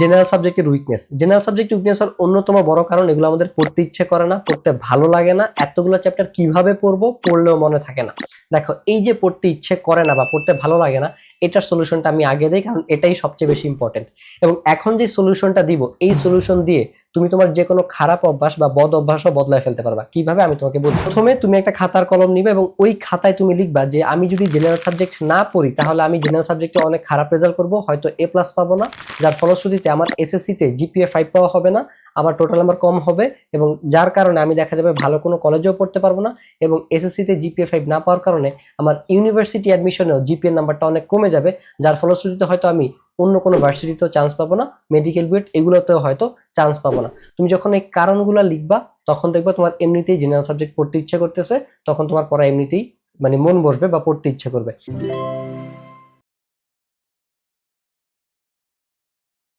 General সাবজেক্টের weakness general subject weakness আর অন্যতম বড় কারণ, এগুলো আমাদের পড়তে ইচ্ছে করে না, পড়তে ভালো লাগে না। এতগুলো চ্যাপ্টার কীভাবে পড়ব, পড়লেও মনে থাকে না। দেখো, এই যে পড়তে ইচ্ছে করে না বা পড়তে ভালো লাগে না, এটার সলিউশনটা আমি আগে দিই, কারণ এটাই সবচেয়ে বেশি ইম্পর্টেন্ট এবং এখন যে সলিউশনটা দিব, এই সলিউশন দিয়ে তুমি তোমার যে কোনো খারাপ অভ্যাস বা বদ অভ্যাসও বদলায় ফেলতে পারবা। কীভাবে? আমি তোমাকে বলব প্রথমে তুমি একটা খাতার কলম নিবে এবং ওই খাতায় তুমি লিখবা যে, আমি যদি জেনারেল সাবজেক্ট না পড়ি, তাহলে আমি জেনারেল সাবজেক্টে অনেক খারাপ রেজাল্ট করব, হয়তো এ প্লাস পাবো না। যার ফলশ্রুতিতে আমার এসএসসিতে জিপিএ ফাইভ পাওয়া হবে না। আমার টোটাল নাম্বার কম হবে এবং যার কারণে আমি দেখা যাবে ভালো কোনো কলেজেও পড়তে পারব না এবং এসএসসিতে জিপিএ ফাইভ না পাওয়ার কারণে আমার ইউনিভার্সিটি অ্যাডমিশনেও জিপিএ নাম্বারটা অনেক কমে যাবে, যার ফলশ্রুতিতে হয়তো আমি অন্য কোনো ভার্সিটিতেও চান্স পাবো না মেডিকেল বিএড এগুলোতেও হয়তো চান্স পাবো না। তুমি যখন এই কারণগুলো লিখবা, তখন দেখবা তোমার এমনিতেই জেনারেল সাবজেক্ট পড়তে ইচ্ছে করতেছে, তখন তোমার পড়া এমনিতেই মানে মন বসবে বা পড়তে ইচ্ছে করবে।